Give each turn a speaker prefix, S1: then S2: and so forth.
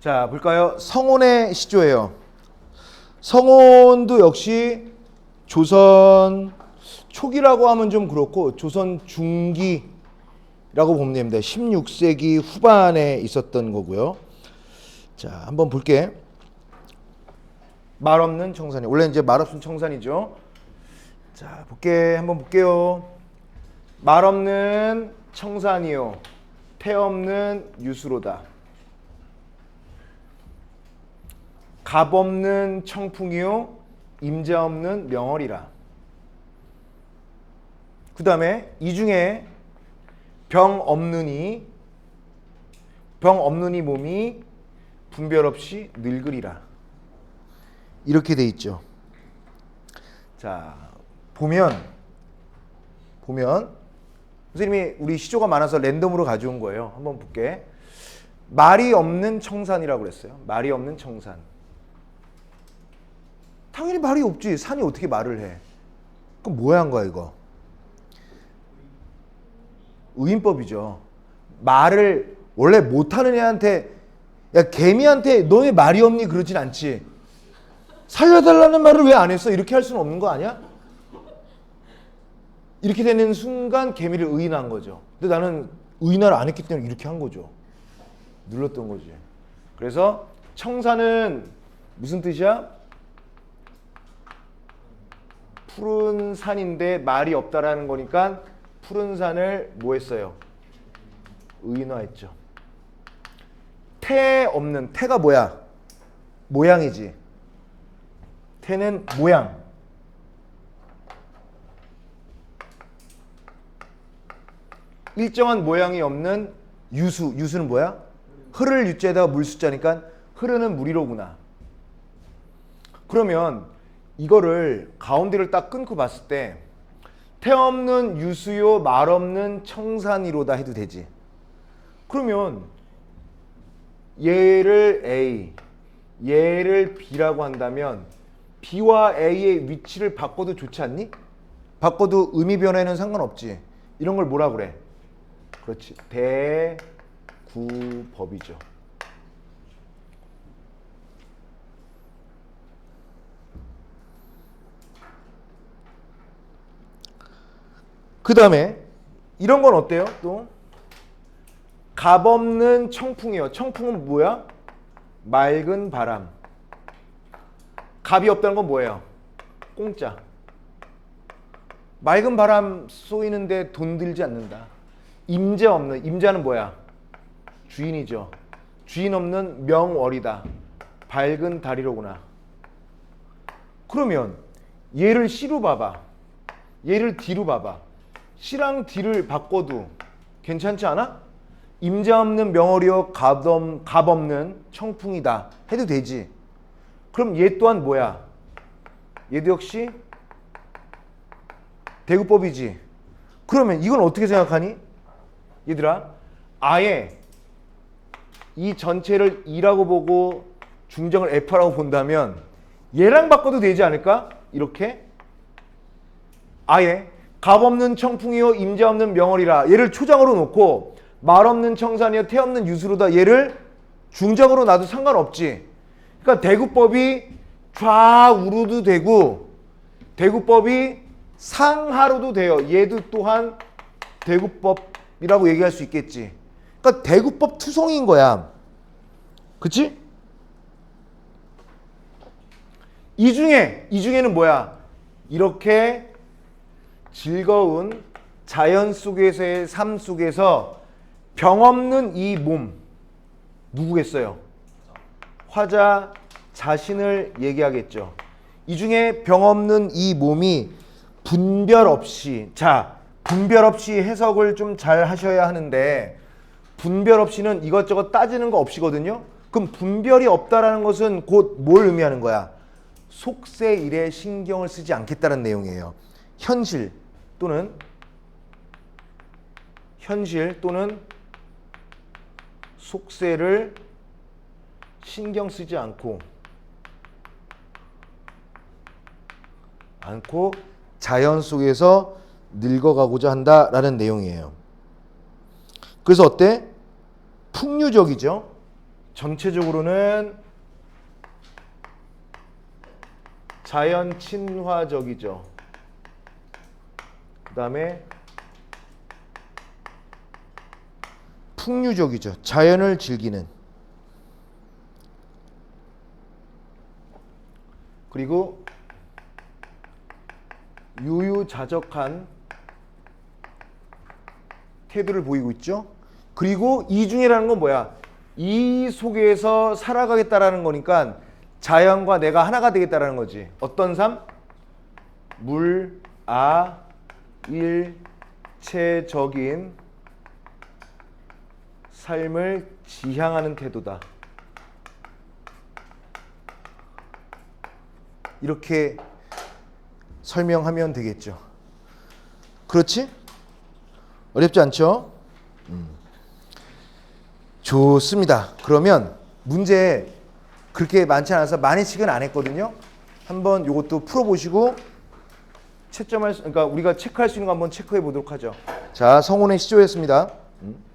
S1: 자, 볼까요? 성혼의 시조예요. 성혼도 역시 조선 초기라고 하면 좀 그렇고 조선 중기라고 보면 됩니다. 16세기 후반에 있었던 거고요. 자, 한번 볼게. 말 없는 청산이. 원래 이제 말 없는 청산이죠. 자, 볼게. 한번 볼게요. 말 없는 청산이요. 태 없는 유수로다. 갑 없는 청풍이요. 임자 없는 명월이라. 그 다음에 이 중에 병 없느니 병 없느니 몸이 분별 없이 늙으리라. 이렇게 돼 있죠. 자, 보면 보면 선생님이 우리 시조가 많아서 랜덤으로 가져온 거예요. 한번 볼게. 말이 없는 청산이라고 그랬어요. 말이 없는 청산. 당연히 말이 없지. 산이 어떻게 말을 해? 그럼 뭐야 한 거야 이거? 의인법이죠. 말을 원래 못하는 애한테 야 개미한테 너왜 말이 없니 그러진 않지. 살려달라는 말을 왜 안 했어? 이렇게 할 수는 없는 거 아니야? 이렇게 되는 순간 개미를 의인한 거죠. 근데 나는 의인을 안 했기 때문에 이렇게 한 거죠. 눌렀던 거지. 그래서 청산은 무슨 뜻이야? 푸른 산인데 말이 없다라는 거니까 푸른 산을 뭐 했어요? 의인화했죠. 태 없는 태가 뭐야? 모양이지. 태는 모양. 일정한 모양이 없는 유수. 유수는 뭐야? 흐를 유자에다가 물 숫자니까 흐르는 물이로구나. 그러면 이거를 가운데를 딱 끊고 봤을 때 태 없는 유수요 말 없는 청산이로다 해도 되지. 그러면 얘를 A, 얘를 B라고 한다면 B와 A의 위치를 바꿔도 좋지 않니? 바꿔도 의미 변화에는 상관없지. 이런 걸 뭐라 그래? 그렇지. 대구법이죠. 그 다음에 이런 건 어때요? 또갑 없는 청풍이요. 청풍은 뭐야? 맑은 바람. 갑이 없다는 건 뭐예요? 공짜. 맑은 바람 쏘이는데 돈 들지 않는다. 임자 없는 임자는 뭐야? 주인이죠. 주인 없는 명월이다. 밝은 다리로구나. 그러면 얘를 C로 봐봐. 얘를 D로 봐봐. C랑 D를 바꿔도 괜찮지 않아? 임자 없는 명월이요 갑, 없, 갑 없는 청풍이다 해도 되지. 그럼 얘 또한 뭐야? 얘도 역시 대구법이지. 그러면 이건 어떻게 생각하니? 얘들아, 아예 이 전체를 2라고 보고 중정을 F라고 본다면 얘랑 바꿔도 되지 않을까? 이렇게 아예 갑 없는 청풍이요 임자 없는 명월이라 얘를 초장으로 놓고 말 없는 청산이요 태 없는 유수로다 얘를 중정으로 놔도 상관없지. 그러니까 대구법이 좌우로도 되고 대구법이 상하로도 돼요. 얘도 또한 대구법이라고 얘기할 수 있겠지. 그러니까 대구법 투성인 거야. 그치? 이 중에 이 중에는 뭐야? 이렇게 즐거운 자연 속에서의 삶 속에서 병 없는 이 몸 누구겠어요? 화자 자신을 얘기하겠죠. 이 중에 병 없는 이 몸이 분별 없이 자 분별 없이 해석을 좀 잘 하셔야 하는데 분별 없이는 이것저것 따지는 거 없이거든요. 그럼 분별이 없다라는 것은 곧 뭘 의미하는 거야? 속세 일에 신경을 쓰지 않겠다는 내용이에요. 현실 또는 현실 또는 속세를 신경 쓰지 않고 않고 자연 속에서 늙어가고자 한다라는 내용이에요. 그래서 어때? 풍류적이죠. 전체적으로는 자연 친화적이죠. 그 다음에 풍류적이죠. 자연을 즐기는. 그리고 유유자적한 태도를 보이고 있죠. 그리고 이중이라는 건 뭐야? 이 속에서 살아가겠다라는 거니까 자연과 내가 하나가 되겠다라는 거지. 어떤 삶? 물, 아, 일체적인 삶을 지향하는 태도다. 이렇게 설명하면 되겠죠. 그렇지? 어렵지 않죠? 음. 좋습니다. 그러면 문제 그렇게 많지 않아서 많이 씩은 안 했거든요. 한번 이것도 풀어보시고 채점할 수, 그러니까 우리가 체크할 수 있는 거 한번 체크해 보도록 하죠. 자, 성훈의 시조였습니다. 음.